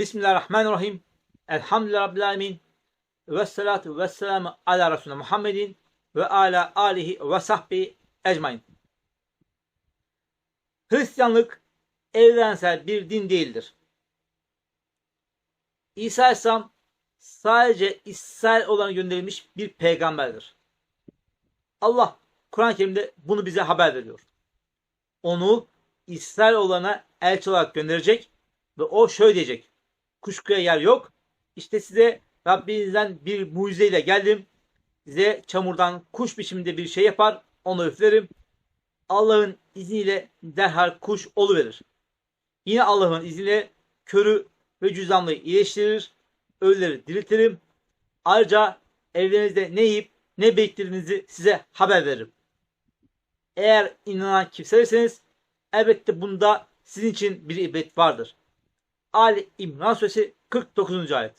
Bismillahirrahmanirrahim. Elhamdülillahi Rabbil Alemin. Ve salatu ve selamu ala Resulü Muhammedin ve ala alihi ve sahbihi ecmain. Hristiyanlık evrensel bir din değildir. İsa Aleyhisselam sadece İsrail olan gönderilmiş bir peygamberdir. Allah Kur'an-ı Kerim'de bunu bize haber veriyor. Onu İsrail olana elçi olarak gönderecek ve o şöyle diyecek. Kuşkuya yer yok. İşte size Rabbinizden bir mucizeyle geldim. Size çamurdan kuş biçiminde bir şey yapar. Onu üflerim. Allah'ın izniyle derhal kuş oluverir. Yine Allah'ın izniyle körü ve cüzdanlıyı iyileştirir. Ölüleri diriltirim. Ayrıca evlerinizde ne yiyip ne beklediğinizi size haber veririm. Eğer inanan kimselerseniz elbette bunda sizin için bir ibret vardır. Ali İmran Suresi 49. ayet.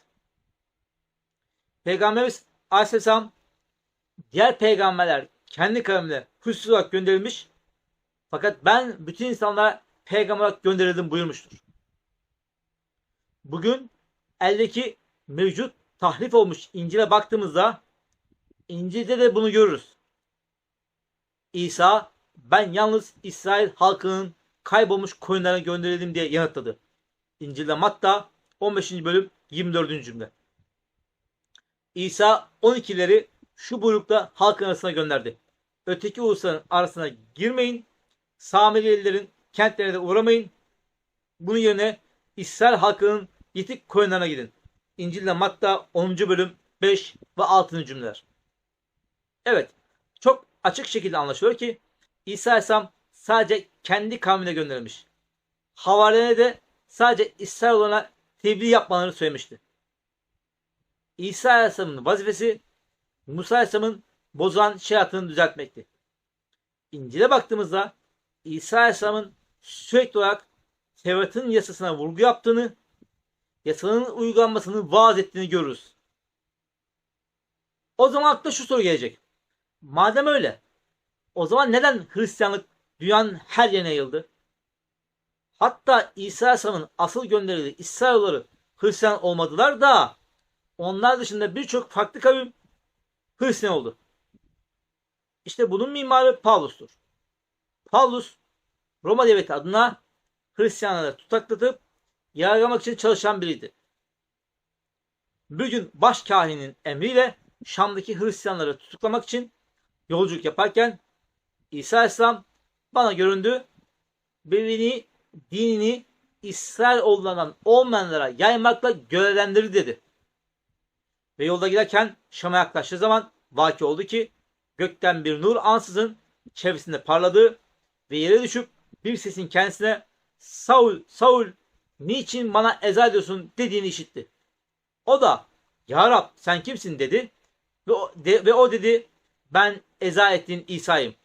Peygamberimiz Aleyhisselam diğer peygamberler kendi kavmine husus olarak gönderilmiş fakat ben bütün insanlara peygamber olarak gönderildim buyurmuştur. Bugün eldeki mevcut tahrif olmuş İncil'e baktığımızda İncil'de de bunu görürüz. İsa ben yalnız İsrail halkının kaybolmuş koyunlarına gönderildim diye yanıtladı. İncil'de Matta 15. bölüm 24. cümle. İsa 12'leri şu buyrukla halkın arasına gönderdi. Öteki ulusların arasına girmeyin. Samiriyelilerin kentlerine de uğramayın. Bunun yerine İsrail halkının yitik koyunlarına gidin. İncil'de Matta 10. bölüm 5 ve 6. cümleler. Evet, çok açık şekilde anlaşılıyor ki İsa Aleyhisselam sadece kendi kavmine gönderilmiş. Havarilerine de sadece İsrail olana tebliğ yapmalarını söylemişti. İsa Aleyhisselam'ın vazifesi Musa Aleyhisselam'ın bozan şeriatını düzeltmekti. İncil'e baktığımızda İsa Aleyhisselam'ın sürekli olarak Tevrat'ın yasasına vurgu yaptığını, yasanın uygulanmasını vaaz ettiğini görürüz. O zaman akla şu soru gelecek. Madem öyle, o zaman neden Hristiyanlık dünyanın her yerine yayıldı? Hatta İsa Aleyhisselam'ın asıl gönderildiği İsrailoğulları Hristiyan olmadılar da onlar dışında birçok farklı kavim Hristiyan oldu. İşte bunun mimarı Paulus'tur. Paulus Roma devleti adına Hristiyanları tutaklatıp yargılamak için çalışan biriydi. Bir gün başkahinin emriyle Şam'daki Hristiyanları tutuklamak için yolculuk yaparken İsa Aleyhisselam bana göründü. Bevini, dinini İsrail oğullarından olmayanlara yaymakla görevlendirdi dedi. Ve yolda giderken Şam'a yaklaştığı zaman vaki oldu ki gökten bir nur ansızın çevresinde parladı ve yere düşüp bir sesin kendisine Saul, Saul niçin bana eza ediyorsun dediğini işitti. O da Ya Rab sen kimsin dedi ve o, de, ve o dedi ben eza ettiğin İsa'yım.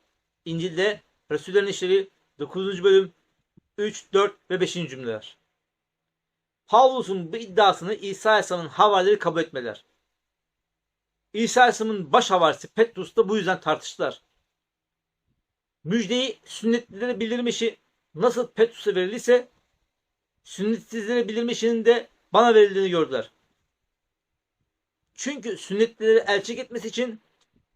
İncil'de Resullerin İşleri 9. bölüm 3, 4 ve 5. cümleler. Pavlus'un bu iddiasını İsa Aleyhisselam'ın havarileri kabul etmediler. İsa Aleyhisselam'ın baş havarisi Petrus da bu yüzden tartıştılar. Müjdeyi sünnetlilere bildirmişi nasıl Petrus'a verildiyse sünnetsizlere bildirmişinin de bana verildiğini gördüler. Çünkü sünnetlileri elçik etmesi için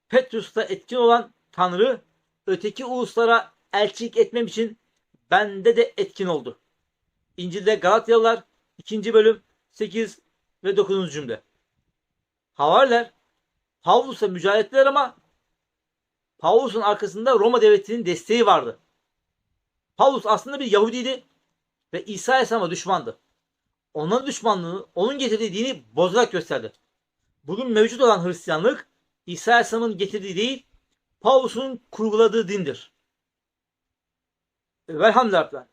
Petrus'ta etkin olan Tanrı öteki uluslara elçilik etmem için bende de etkin oldu. İncil'de Galatyalılar 2. bölüm 8 ve 9. cümle. Havariler Pavlus'a mücadele ettiler ama Pavlus'un arkasında Roma devletinin desteği vardı. Pavlus aslında bir Yahudiydi ve İsa Aleyhisselam'a düşmandı. Onların düşmanlığını onun getirdiği dini bozarak gösterdi. Bugün mevcut olan Hristiyanlık İsa Aleyhisselam'ın getirdiği değil, Pavlus'un kurguladığı dindir. Velhamdülillah.